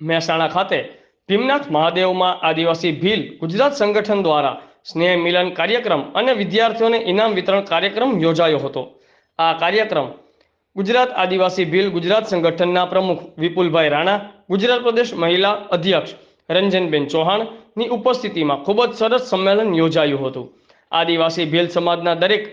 મહેસાણા ખાતે ભીમનાથ મહાદેવમાં આદિવાસી ભીલ ગુજરાત સંગઠન દ્વારા સ્નેહ મિલન કાર્યક્રમ અને વિદ્યાર્થીઓને ઇનામ વિતરણ કાર્યક્રમ યોજાયો હતો. આ કાર્યક્રમ ગુજરાત આદિવાસી ભીલ ગુજરાત સંગઠનના પ્રમુખ વિપુલભાઈ રાણા, ગુજરાત પ્રદેશ મહિલા અધ્યક્ષ રંજનબેન ચૌહાણની ઉપસ્થિતિમાં ખૂબ જ સરસ સંમેલન યોજાયું હતું. આદિવાસી ભીલ સમાજના દરેક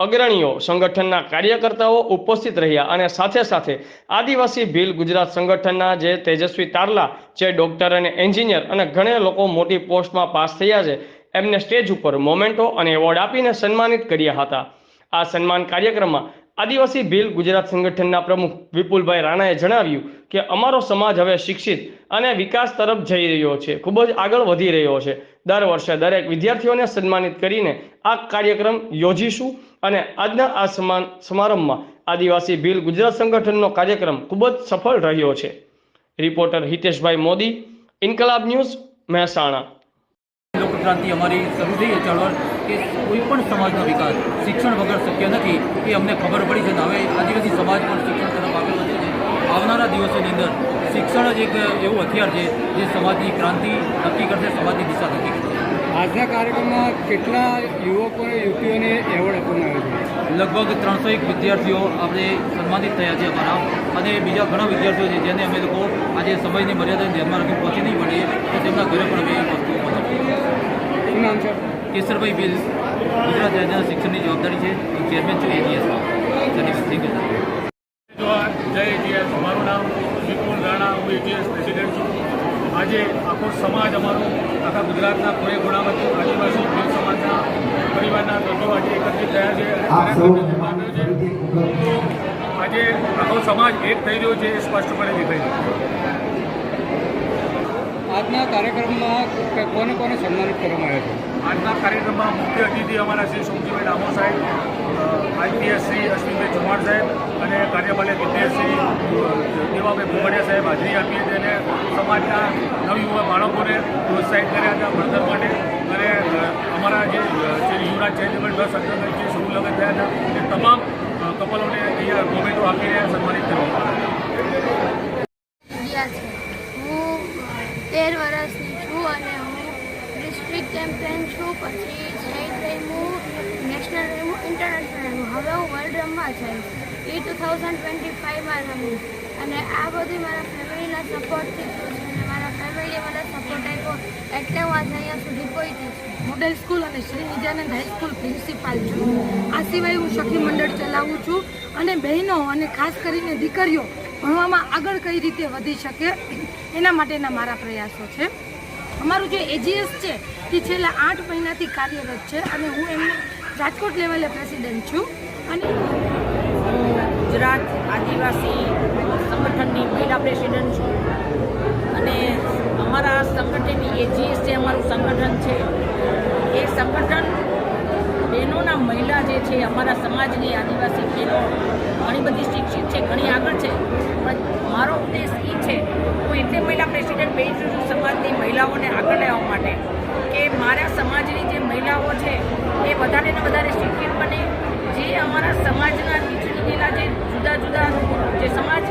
અગ્રણીઓ સંગઠનના કાર્યકર્તાઓ ઉપસ્થિત રહ્યા અને સાથે સાથે આદિવાસી ભીલ ગુજરાત સંગઠનના જે તેજસ્વી તારલા, જે ડોક્ટર અને એન્જિનિયર અને ઘણા લોકો મોટી પોસ્ટમાં પાસ થયા છે, એમને સ્ટેજ ઉપર મોમેન્ટો અને એવોર્ડ આપીને સન્માનિત કર્યા હતા. આ સન્માન કાર્યક્રમમાં આદિવાસી ભીલ ગુજરાત સંગઠનના પ્રમુખ વિપુલભાઈ રાણાએ જણાવ્યું કે અમારો સમાજ હવે શિક્ષિત અને વિકાસ તરફ જઈ રહ્યો છે. ખૂબ જ આગળ વધી રહ્યો છે. દર વર્ષે દરેક વિદ્યાર્થીઓને સન્માનિત કરીને આ કાર્યક્રમ યોજીશું અને આજના આ સમાન સમારંભમાં આદિવાસી ભીલ ગુજરાત સંગઠનનો કાર્યક્રમ ખૂબ જ સફળ રહ્યો છે. Reporter Hiteshbhai Modi, Inquilab news Mehsana. લોકક્રાંતિ અમારી શરૂ થઈ ચળવળ કે કોઈ પણ સમાજનો વિકાસ શિક્ષણ વગર શક્ય નથી એ અમને ખબર પડી છે. અને હવે આદિવાસી સમાજ પણ શિક્ષણ તરફ આગળ વધે છે. આવનારા દિવસોની અંદર શિક્ષણ જ એક એવું હથિયાર છે જે સમાજની ક્રાંતિ નક્કી કરશે સમાજની દિશા નક્કી કરશે. આજના કાર્યક્રમમાં કેટલા યુવકોને યુવતીઓને એવોર્ડ આપવામાં આવ્યો છે? લગભગ ત્રણસો એક વિદ્યાર્થીઓ આપણે સન્માનિત થયા છે અમારા. અને બીજા ઘણા વિદ્યાર્થીઓ છે જેને અમે લોકો આજે સમયની મર્યાદાને ધ્યાનમાં રાખી પહોંચી નહીં પડીએ તો તેમના ઘરે પણ અમે શું નામ છે? કેસરભાઈ બિલ ગુજરાત રાજ્યના શિક્ષણની જવાબદારી છે. હું ચેરમેન છું એજીએસમાં થેન્ક યુ જય એજીએસ મારું નામ વિપુલ રાણા હું એજીએસ પ્રેસિડેન્ટ છું. આજે આખો સમાજ અમારો આખા ગુજરાતના કોઈ ખૂણામાંથી આદિવાસી ભીલ સમાજના પરિવારના લોકો આજે એકત્રિત થયા છે. આજે આખો સમાજ એક થઈ રહ્યો છે એ સ્પષ્ટપણે દેખાય છે. આજના કાર્યક્રમમાં કોને કોને સન્માનિત કરવામાં આવ્યા છે? આજના કાર્યક્રમમાં મુખ્ય અતિથિ અમારા શ્રી સોમજીભાઈ ડામોર સાહેબ આઈપીએસ શ્રી અશ્વિનભાઈ ચૌહાણ સાહેબ અને કાર્યપાલક વિદ્યાર્થ શ્રી દેવાભાઈ ભુવડિયા સાહેબ હાજરી આપી હતી અને સમાજના નવયુવા બાળકોને પ્રોત્સાહિત કર્યા હતા ભણતર માટે. અને અમારા જે યુવરાજ ચેરિટેબલ ટ્રસ્ટ અંતર્ગત જે સમૂહ લગ્ન થયા હતા તમામ કપલોને અહીંયા મોમેન્ટો આપીને સન્માનિત કરવામાં આવ્યા ઇન્ડિયા છે હું તેર વર્ષની છું અને હું ડિસ્ટ્રિક્ટ ચેમ્પિયન છું? પછી સ્ટેટ રમ્યું નેશનલ રમ્યું ઇન્ટરનેશનલ રમ્યું હવે હું વર્લ્ડ રમવા જઈશ એ ટુ થાઉઝન્ડ ટ્વેન્ટી ફાઇવમાં રમ્યું અને આ બધી મારા ફેમિલીના સપોર્ટથી થયું છે. અને મારા ફેમિલીએ મને સપોર્ટ આપ્યો એટલે હું આજે અહીંયા સુધી પહોંચી છું. મોડલ સ્કૂલ અને શ્રી નિત્યાનંદ હાઈસ્કૂલ પ્રિન્સિપાલ છું. આ સિવાય હું સખી મંડળ ચલાવું છું અને બહેનો અને ખાસ કરીને દીકરીઓ ભણવામાં આગળ કઈ રીતે વધી શકે એના માટેના મારા પ્રયાસો છે. અમારું જે એજીએસ છે, તે છેલ્લા આઠ મહિનાથી કાર્યરત છે અને હું એમને રાજકોટ લેવલે પ્રેસિડેન્ટ છું. અને ગુજરાત આદિવાસી સંગઠનની મહિલા પ્રેસિડન્ટ છું. અને અમારા સંગઠનની એજીએસ જે અમારું સંગઠન છે, એ સંગઠન બહેનોના મહિલા જે છે, અમારા સમાજની આદિવાસી બહેનો ઘણી બધી શિક્ષિત છે ઘણી આગળ છે પણ મારો ઉદ્દેશ એ છે હું એટલે મહિલા પ્રેસિડન્ટ બની છું સમાજની મહિલાઓને આગળ લેવા માટે કે મારા સમાજની જે મહિલાઓ છે, એ વધારે ને વધારે શિક્ષિત બને. જે અમારા સમાજના નીચે નીચેના જે જુદા જુદા જે તમારા